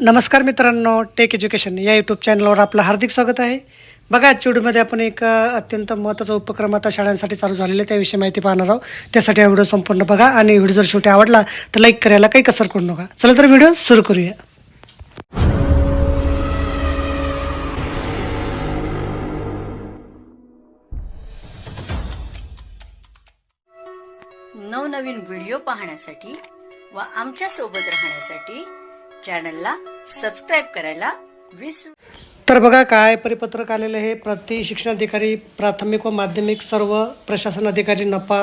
नमस्कार मित्रांनो take education या यूट्यूब चॅनलवर आपलं हार्दिक स्वागत आहे. बघा आजच्या व्हिडिओमध्ये आपण एक अत्यंत महत्त्वाचा उपक्रम आता शाळांसाठी चालू झालेला आहे. त्याविषयी माहिती पाहणार आहोत. त्यासाठी हा व्हिडिओ संपूर्ण बघा आणि व्हिडिओ जर शेवटी आवडला तर लाईक करायला काही कसर करू नका. चला तर व्हिडिओ सुरू करूया. नवनवीन व्हिडिओ पाहण्यासाठी व आमच्यासोबत राहण्यासाठी चॅनलला सबस्क्राईब करायला विसरू तर बघा काय परिपत्रक आलेलं हे प्रति शिक्षणाधिकारी प्राथमिक व माध्यमिक सर्व प्रशासन अधिकारी नपा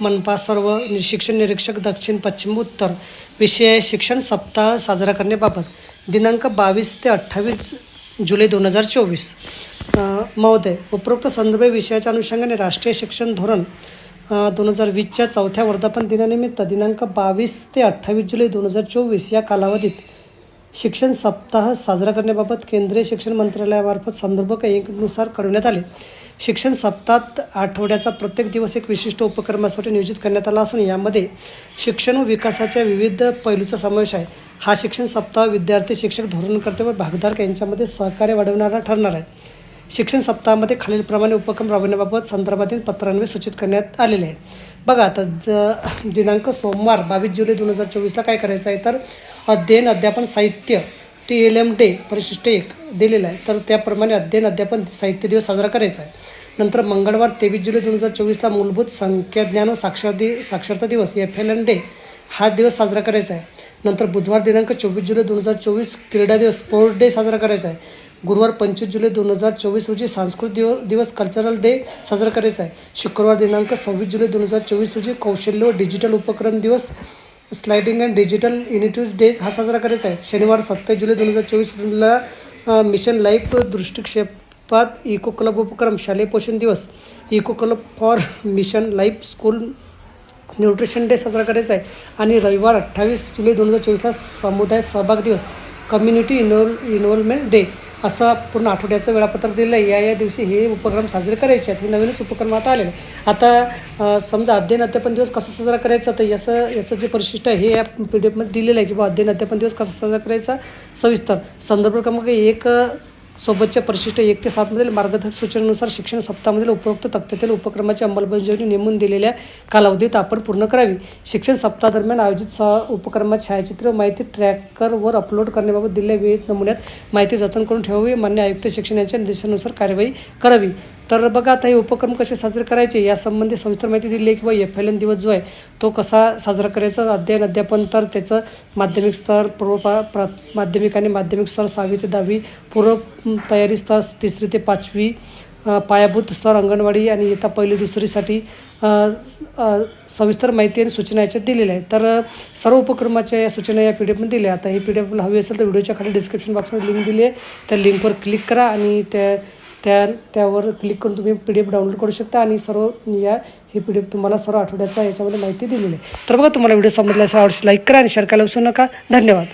मनपा सर्व शिक्षण निरीक्षक दक्षिण पश्चिम उत्तर विषय शिक्षण सप्ताह साजरा करण्याबाबत दिनांक बावीस ते अठ्ठावीस जुलै दोन हजार चोवीस. महोदय उपरोक्त संदर्भ विषयाच्या अनुषंगाने राष्ट्रीय शिक्षण धोरण दोन हजार वीसच्या चौथ्या वर्धापन दिनानिमित्त दिनांक बावीस ते अठ्ठावीस जुलै दोन हजार चोवीस या कालावधीत शिक्षण सप्ताह साजरा करण्याबाबत केंद्रीय शिक्षण मंत्रालयामार्फत संदर्भनुसार कळवण्यात आले. शिक्षण सप्ताहात आठवड्याचा प्रत्येक दिवस एक विशिष्ट उपक्रमासाठी नियोजित करण्यात आला असून यामध्ये शिक्षण व विकासाच्या विविध पैलूचा समावेश आहे. हा शिक्षण सप्ताह विद्यार्थी शिक्षक धोरणकर्ते व भागधारक यांच्यामध्ये सहकार्य वाढवणारा ठरणार आहे. शिक्षण सप्ताहामध्ये खालीलप्रमाणे उपक्रम राबवण्याबाबत संदर्भातील पत्रान्वये सूचित करण्यात आलेले आहे. बघा आता ज दिनांक सोमवार बावीस जुलै दोन हजार चोवीसला काय करायचं आहे? तर अध्ययन अध्यापन साहित्य टी एल एम डे परिशिष्ट एक दिलेलं आहे. तर त्याप्रमाणे अध्ययन अध्यापन साहित्य दिवस साजरा करायचा आहे. नंतर मंगळवार तेवीस जुलै दोन हजार चोवीसला मूलभूत संख्याज्ञान व साक्षर दि साक्षरता दिवस एफ एल एन डे हा दिवस साजरा करायचा आहे. नंतर बुधवार दिनांक चोवीस जुलै दोन हजार चोवीस क्रीडा दिवस स्पोर्ट डे साजरा करायचा आहे. गुरुवार पंचवीस जुलै दोन हजार चोवीस रोजी सांस्कृतिक दिव दिवस कल्चरल डे साजरा करायचा आहे. शुक्रवार दिनांक सव्वीस जुलै दोन हजार चोवीस रोजी कौशल्य व डिजिटल उपक्रम दिवस sliding and digital initiative day हा साजरा करायचा आहे. शनिवार सत्तावीस जुलै दोन हजार चोवीस मिशन लाईफ दृष्टिक्षेपात इको क्लब उपक्रम शालेय पोषण दिवस eco club for mission life school nutrition day साजरा करायचा आहे. आणि रविवार अठ्ठावीस जुलै दोन हजार चोवीसला समुदाय सहभाग दिवस कम्युनिटी इन्व्हॉल्व इन्व्हॉल्वमेंट डे असं पूर्ण आठवड्याचं वेळापत्रक दिलं आहे या या दिवशी हे उपक्रम साजरे करायचे आहेत. हे नवीनच उपक्रम आता आलेले आहे. आता समजा अध्ययन अध्यापन दिवस कसा साजरा करायचा तर याचं याचं जे परिशिष्ट आहे हे या पी डी एफमध्ये दिलेलं आहे की बा अध्ययन अध्यापन दिवस कसा साजरा करायचा? सविस्तर. संदर्भ क्रमांक एक सोबतच्या परिशिष्ट एक ते सातमधील मार्गदर्शक सूचनेनुसार शिक्षण सप्ताहामधील उपरोक्त तक्त्यातील उपक्रमाची अंमलबजावणी नेमून दिलेल्या कालावधीत आपण पूर्ण करावी. शिक्षण सप्ताहादरम्यान आयोजित सहा उपक्रमात छायाचित्र व माहिती ट्रॅकरवर अपलोड करण्याबाबत दिलेल्या विविध नमुन्यात माहिती जतन करून ठेवावी. मान्य आयुक्त शिक्षण यांच्या निर्देशानुसार कार्यवाही करावी. तर बघा आता हे उपक्रम कसे साजरे करायचे यासंबंधी सविस्तर माहिती दिली आहे किंवा एफ एल एन दिवस जो आहे तो कसा साजरा करायचा? अध्ययन अध्यापन तर त्याचं माध्यमिक स्तर पूर्व प्रा माध्यमिक आणि माध्यमिक स्तर सहावी ते दहावी पूर्व तयारी स्तर तिसरी ते पाचवी पायाभूत स्तर अंगणवाडी आणि इयत्ता पहिली दुसरीसाठी सविस्तर माहिती आणि सूचना याच्यात दिलेल्या आहेत. तर सर्व उपक्रमाच्या या सूचना या पी डी एफमध्ये दिल्या आता ही पी डी एफ हवी असेल तर व्हिडिओच्या खाली डिस्क्रिप्शन बॉक्समध्ये लिंक दिली आहे. त्या लिंकवर क्लिक करा आणि त्या त्या त्यावर क्लिक करून तुम्ही पी डी एफ डाउनलोड करू शकता आणि सर्व या ही पी डी एफ तुम्हाला सर्व आठवड्याचा याच्यामध्ये माहिती दिलेली आहे. तर बघा तुम्हाला व्हिडिओ समजला असेल आवडशी लाईक करा आणि शेअर करायला विसरू नका. धन्यवाद.